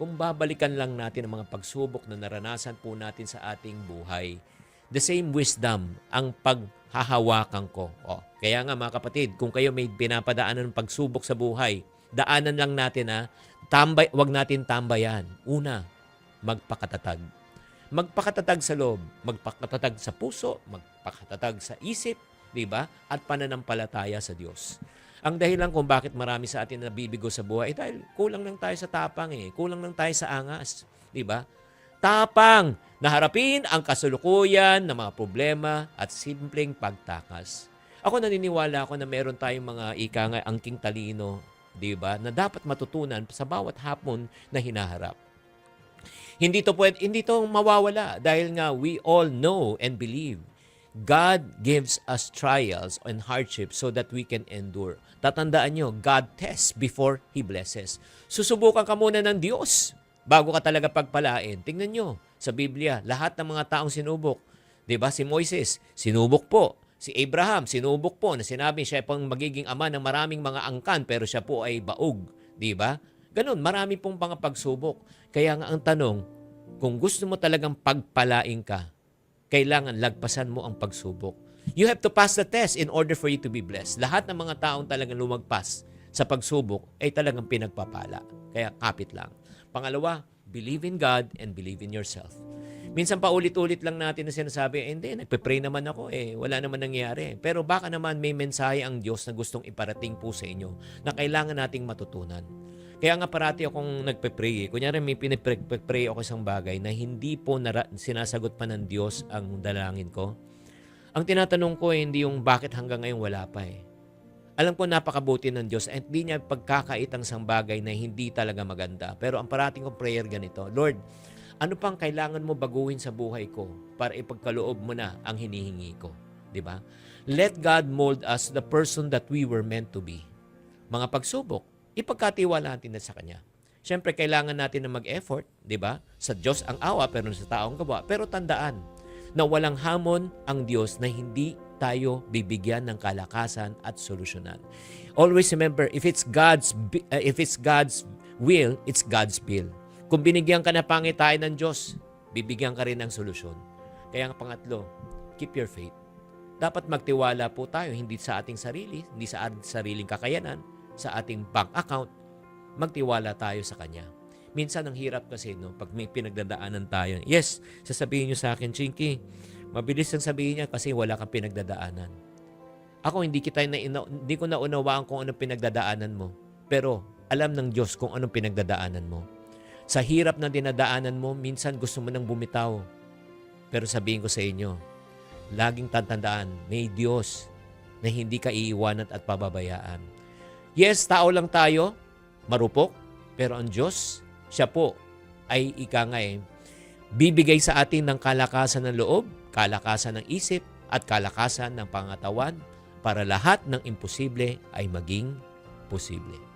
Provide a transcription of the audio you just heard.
kung babalikan lang natin ang mga pagsubok na naranasan po natin sa ating buhay. The same wisdom ang paghahawakan ko. O, kaya nga mga kapatid, kung kayo may pinapadaanan ng pagsubok sa buhay, daanan lang natin ha, tambay, wag natin tambayan. Una, magpakatatag. Magpakatatag sa loob, magpakatatag sa puso, magpakatatag sa isip, di ba? At pananampalataya sa Diyos. Ang dahilan kung bakit marami sa atin nabibigo sa buhay, eh, dahil kulang lang tayo sa tapang eh. Kulang lang tayo sa angas. Di ba? Tapang na harapin ang kasulukuyan ng mga problema at simpleng pagtakas. Ako naniniwala ako na meron tayong mga ika nga angking talino, di ba, na dapat matutunan sa bawat hapon na hinaharap. Hindi to pwede, hindi to mawawala dahil nga we all know and believe God gives us trials and hardships so that we can endure. Tatandaan nyo, God tests before He blesses. Susubukan ka muna ng Diyos bago ka talaga pagpalain. Tingnan nyo, sa Biblia, lahat ng mga taong sinubok. 'Di ba Si Moises, sinubok po. Si Abraham, sinubok po na sinabi siya pang magiging ama ng maraming mga angkan pero siya po ay baog. 'Di ba? Ganun, marami pong mga pagsubok. Kaya nga ang tanong, kung gusto mo talagang pagpalain ka, kailangan lagpasan mo ang pagsubok. You have to pass the test in order for you to be blessed. Lahat ng mga taong talagang lumagpas sa pagsubok ay talagang pinagpapala. Kaya kapit lang. Pangalawa, believe in God and believe in yourself. Minsan pa ulit-ulit lang natin na sinasabi, eh, hindi, nagpe-pray naman ako eh, wala naman nangyari. Pero baka naman may mensahe ang Diyos na gustong iparating po sa inyo na kailangan nating matutunan. Kaya nga parati akong nagpe-pray. Eh. Kunyari may pinipray ako isang bagay na hindi po nara- sinasagot pa ng Diyos ang dalangin ko. Ang tinatanong ko eh, hindi yung bakit hanggang ngayon wala pa eh. Alam ko napakabuti ng Diyos at hindi niya pagkakaitang sang bagay na hindi talaga maganda. Pero ang parating kong prayer ganito, Lord, ano pang kailangan mo baguhin sa buhay ko para ipagkaloob mo na ang hinihingi ko? 'Di ba? Let God mold us the person that we were meant to be. Mga pagsubok, ipagkatiwala natin na sa Kanya. Siyempre, kailangan natin na mag-effort, di ba? Sa Diyos ang awa, pero sa taong gawa. Pero tandaan na walang hamon ang Diyos na hindi tayo bibigyan ng kalakasan at solusyonan. Always remember, if it's God's uh, if it's God's will, it's God's bill. Kung binigyan ka na pangitain ng Diyos, bibigyan ka rin ng solusyon. Kaya ang pangatlo, keep your faith. Dapat magtiwala po tayo hindi sa ating sarili, hindi sa ating sariling kakayanan, sa ating bank account, magtiwala tayo sa Kanya. Minsan ang hirap kasi no, pag may pinagdadaanan tayo. Yes, sasabihin niyo sa akin, Chinky, mabilis ang sabihin niya kasi wala kang pinagdadaanan. Ako hindi kita na hindi ko naunawaan kung anong pinagdadaanan mo. Pero alam ng Diyos kung anong pinagdadaanan mo. Sa hirap na dinadaanan mo, minsan gusto mo nang bumitaw. Pero sabihin ko sa inyo, laging tatandaan, may Diyos na hindi ka iiwanan at pababayaan. Yes, tao lang tayo, marupok, pero ang Diyos, siya po ay ika nga eh, bibigay sa atin ng kalakasan ng loob, kalakasan ng isip, at kalakasan ng pangatawan para lahat ng imposible ay maging posible.